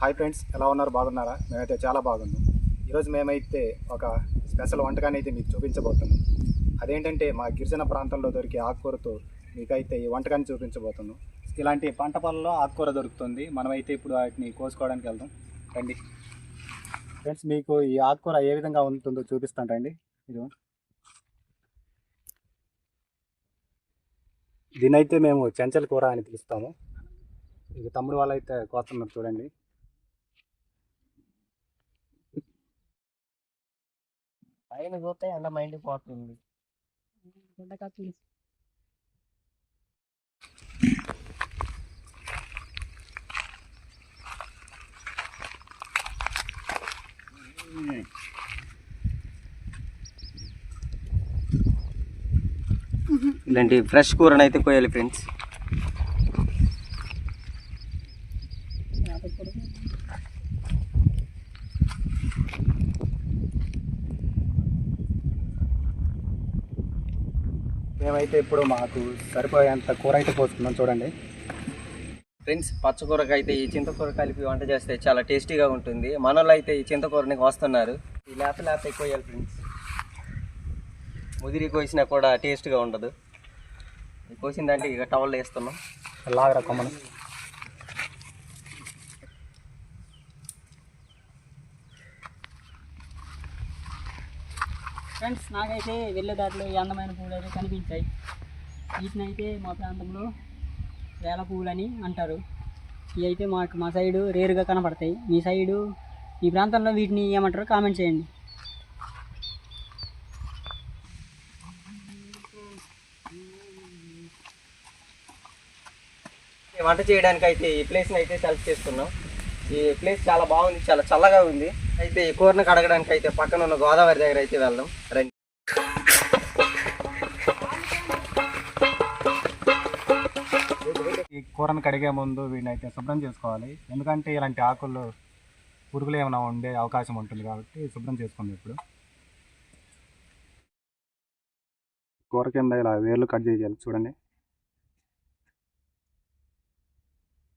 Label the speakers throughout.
Speaker 1: Hi friends ఎలా ఉన్నారు? బాగున్నారా? మేమైతే చాలా బాగున్నాం. ఈరోజు మేమైతే ఒక స్పెషల్ వంటకాన్ని అయితే మీకు చూపించబోతున్నాం. అదేంటంటే మా గిరిజన ప్రాంతంలో దొరికే ఆకుకూరతో మీకైతే ఈ వంటకాన్ని చూపించబోతున్నాం. ఇలాంటి పంట పొలంలో ఆకుకూర దొరుకుతుంది. మనమైతే ఇప్పుడు వాటిని కోసుకోవడానికి వెళ్దాం. రండి. ఫ్రెండ్స్ మీకు ఈ ఆకుకూర ఏ విధంగా ఉంటుందో చూపిస్తాను రండి. ఇది దీనైతే మేము చెంచల కూర అని పిలుస్తాము. ఇది తమ్ముడు వాళ్ళైతే కోస్తున్నారు చూడండి.
Speaker 2: పైన చూస్తే ఎండ మైండ్ పోతుంది. ఇలాంటి ఫ్రెష్ కూరని అయితే కోయాలి ఫ్రెండ్స్.
Speaker 1: మేమైతే ఇప్పుడు మాకు సరిపోయేంత కూర అయితే కోసుకున్నాం చూడండి.
Speaker 2: ఫ్రెండ్స్ పచ్చకూరకు అయితే ఈ చింతకూర కలిపి వంట చేస్తే చాలా టేస్టీగా ఉంటుంది. మనలో అయితే ఈ చింతకూరని వస్తున్నారు ఈ లేత లేత ఎక్కువ వేయాలి ఫ్రెండ్స్. ముదిరి కోసినా కూడా టేస్ట్గా ఉండదు. ఈ కోసిందంటే ఇక టవల్ వేస్తున్నాం.
Speaker 1: లాగరా కొమ్మను.
Speaker 3: ఫ్రెండ్స్ నాకైతే వెళ్ళే దారిలో ఈ అందమైన పువ్వులు అయితే కనిపించాయి. వీటిని అయితే మా ప్రాంతంలో వేల పువ్వులు అని అంటారు. ఇవి అయితే మాకు మా సైడు రేరుగా కనపడతాయి మీ సైడు మీ ప్రాంతంలో వీటిని ఏమంటారు కామెంట్ చేయండి.
Speaker 2: వంట చేయడానికి అయితే ఈ ప్లేస్ని అయితే సెలెక్ట్ చేసుకున్నాం. ఈ ప్లేస్ చాలా బాగుంది చాలా చల్లగా ఉంది. అయితే ఈ కూరని కడగడానికి అయితే పక్కన ఉన్న గోదావరి దగ్గర అయితే వెళ్దాం. రండి.
Speaker 1: ఈ కూరను కడిగే ముందు వీటిని అయితే శుభ్రం చేసుకోవాలి. ఎందుకంటే ఇలాంటి ఆకులు పురుగులు ఏమైనా ఉండే అవకాశం ఉంటుంది కాబట్టి శుభ్రం చేసుకోండి ఇప్పుడు. కూర కింద ఇలా వేర్లు కట్ చేయాలి చూడండి.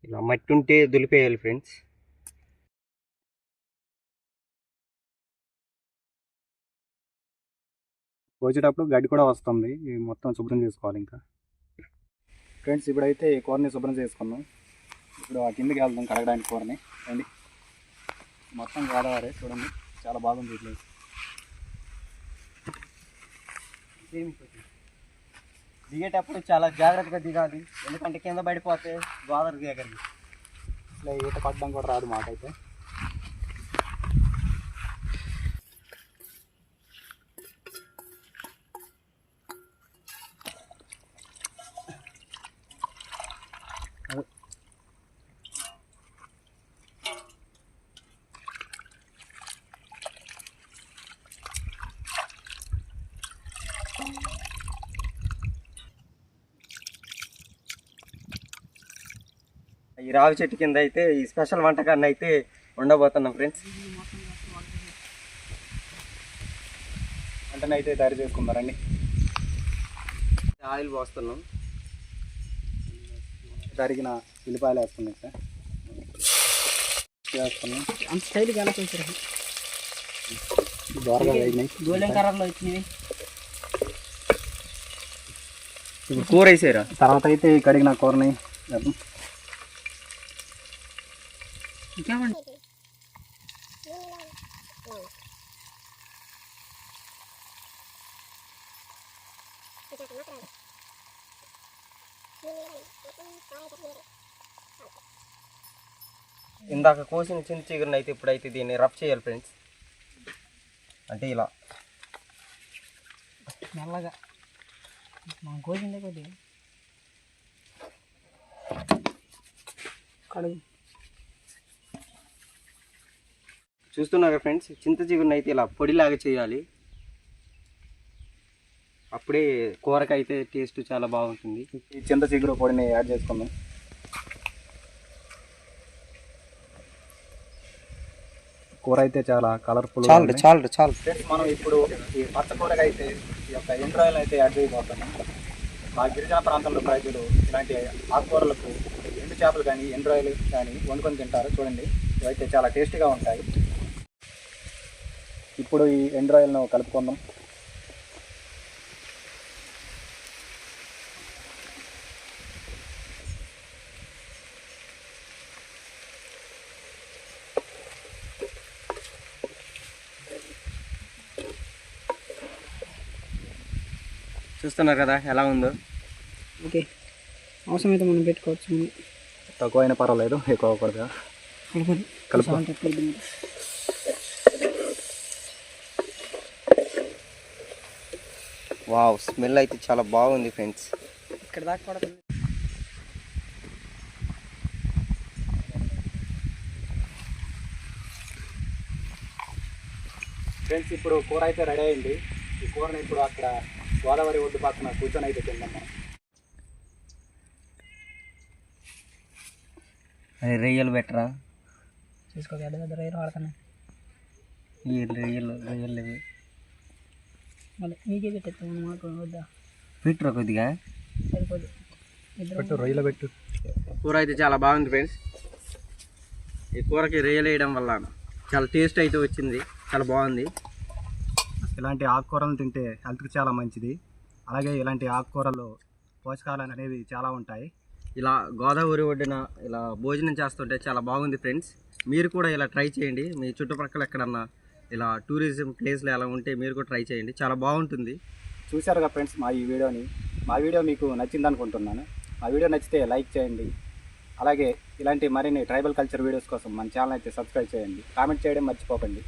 Speaker 2: ఇలా మట్టి ఉంటే దులిపేయాలి ఫ్రెండ్స్
Speaker 1: వచ్చేటప్పుడు గడ్డి కూడా వస్తుంది. మొత్తం శుభ్రం చేసుకోవాలి ఇంకా. ఫ్రెండ్స్ ఇప్పుడైతే ఈ కూరని శుభ్రం చేసుకున్నాం. ఇప్పుడు ఆ కిందకి వెళ్దాం కడగడానికి కూరని. రండి. మొత్తం గోదావరి చూడండి. చాలా బాగుంది ఈ ప్లేస్
Speaker 2: దిగేటప్పుడు చాలా జాగ్రత్తగా దిగాలి. ఎందుకంటే కింద పడిపోతే గోదావరి దగ్గరికి
Speaker 1: ఇట్లా ఈత పడడం కూడా రాదు మాకైతే.
Speaker 2: ఈ రావి చెట్టు కింద అయితే ఈ స్పెషల్ వంటకాన్ని అయితే ఉండబోతున్నాం ఫ్రెండ్స్.
Speaker 1: వెంటనే అయితే తయారు చేసుకుందారండి
Speaker 2: ఆయిల్ పోస్తున్నాం.
Speaker 1: తరిగిన ఉల్లిపాయలు వేస్తున్నాయి సార్. వేస్తున్నాం.
Speaker 3: అంత
Speaker 1: దోరగా వేగినాయి.
Speaker 3: గోల్డెన్ కలర్లో
Speaker 2: ఇప్పుడు కూర వేసారా?
Speaker 1: తర్వాత అయితే కడిగిన కూరని.
Speaker 3: ఇంకేమండి?
Speaker 2: ఇందాక కోసిన చిన్న చిగురుని అయితే ఇప్పుడైతే దీన్ని రఫ్ చేయాలి ఫ్రెండ్స్ అంటే ఇలా.
Speaker 3: మెల్లగా. మనం కోసిందే కొద్దిగా. కడుగు.
Speaker 2: చూస్తున్నారు ఫ్రెండ్స్? చింత చిగురుని అయితే ఇలా పొడిలాగా చేయాలి. అప్పుడే కూరకైతే టేస్ట్ చాలా బాగుంటుంది.
Speaker 1: ఈ చింత చిగురు పొడిని యాడ్ చేసుకుందాం. కూర అయితే చాలా కలర్ఫుల్
Speaker 2: చాలు చాలు చాలు.
Speaker 1: ఫ్రెండ్స్ మనం ఇప్పుడు ఈ పచ్చ కూరగా అయితే ఈ యొక్క ఎండ్రాయిల్ అయితే యాడ్ చేయబోతున్నాం. మా గిరిజన ప్రాంతంలో ప్రజలు ఇలాంటి ఆకుకూరలకు ఎండు చేపలు కానీ ఎండ్రాయిలు కానీ వండుకొని తింటారు. చూడండి ఇవైతే చాలా టేస్టీగా ఉంటాయి. ఇప్పుడు ఈ ఎండు రొయ్యలను కలుపుకుందాం.
Speaker 2: చూస్తున్నారు కదా ఎలా ఉందో?
Speaker 3: ఓకే. అవసరమైతే మనం పెట్టుకోవచ్చు. ముందు
Speaker 1: తక్కువైనా పర్వాలేదు ఎక్కువ అవ్వకూడదు
Speaker 3: కలపండి
Speaker 1: కలుపు.
Speaker 2: వావ్ స్మెల్ అయితే చాలా బాగుంది ఫ్రెండ్స్.
Speaker 3: ఇక్కడ దాకా పడుతుంది
Speaker 1: ఫ్రెండ్స్ ఇప్పుడు కూర అయితే రెడీ అయింది. ఈ కూరని ఇప్పుడు అక్కడ గోదావరి ఒడ్డు పక్కన కూర్చొని అయితే తిందాం. మనం
Speaker 2: అది రొయ్యలు బెటరా
Speaker 3: పెద్ద రైలు వాడుతున్నాయి
Speaker 2: ఈ రొయ్యలు రొయ్యలు ఇవి
Speaker 3: మళ్ళీ మీకే పెట్టేస్తాం మాకు వద్దా?
Speaker 2: పెట్టరా కొద్దిగా?
Speaker 3: సరిపోదు.
Speaker 1: పెట్టు రొయ్యలు పెట్టు.
Speaker 2: కూర అయితే చాలా బాగుంది ఫ్రెండ్స్. ఈ కూరకి రొయ్యలు వేయడం వల్ల చాలా టేస్ట్ అయితే వచ్చింది. చాలా బాగుంది.
Speaker 1: ఇలాంటి ఆకుకూరలు తింటే హెల్త్కి చాలా మంచిది. అలాగే ఇలాంటి ఆకుకూరలు పోషకాలు అనేవి చాలా ఉంటాయి.
Speaker 2: ఇలా గోదావరి ఒడ్డున ఇలా భోజనం చేస్తుంటే చాలా బాగుంది ఫ్రెండ్స్. మీరు కూడా ఇలా ట్రై చేయండి. మీ చుట్టుపక్కల ఎక్కడన్నా ఇలా టూరిజం ప్లేస్లు ఎలా ఉంటే మీరు కూడా ట్రై చేయండి. చాలా బాగుంటుంది.
Speaker 1: చూశారుగా ఫ్రెండ్స్ మా ఈ వీడియోని. మా వీడియో మీకు నచ్చింది అనుకుంటున్నాను మా వీడియో నచ్చితే లైక్ చేయండి. అలాగే ఇలాంటి మరిన్ని ట్రైబల్ కల్చర్ వీడియోస్ కోసం మన ఛానల్ అయితే సబ్స్క్రైబ్ చేయండి. కామెంట్ చేయడం మర్చిపోకండి.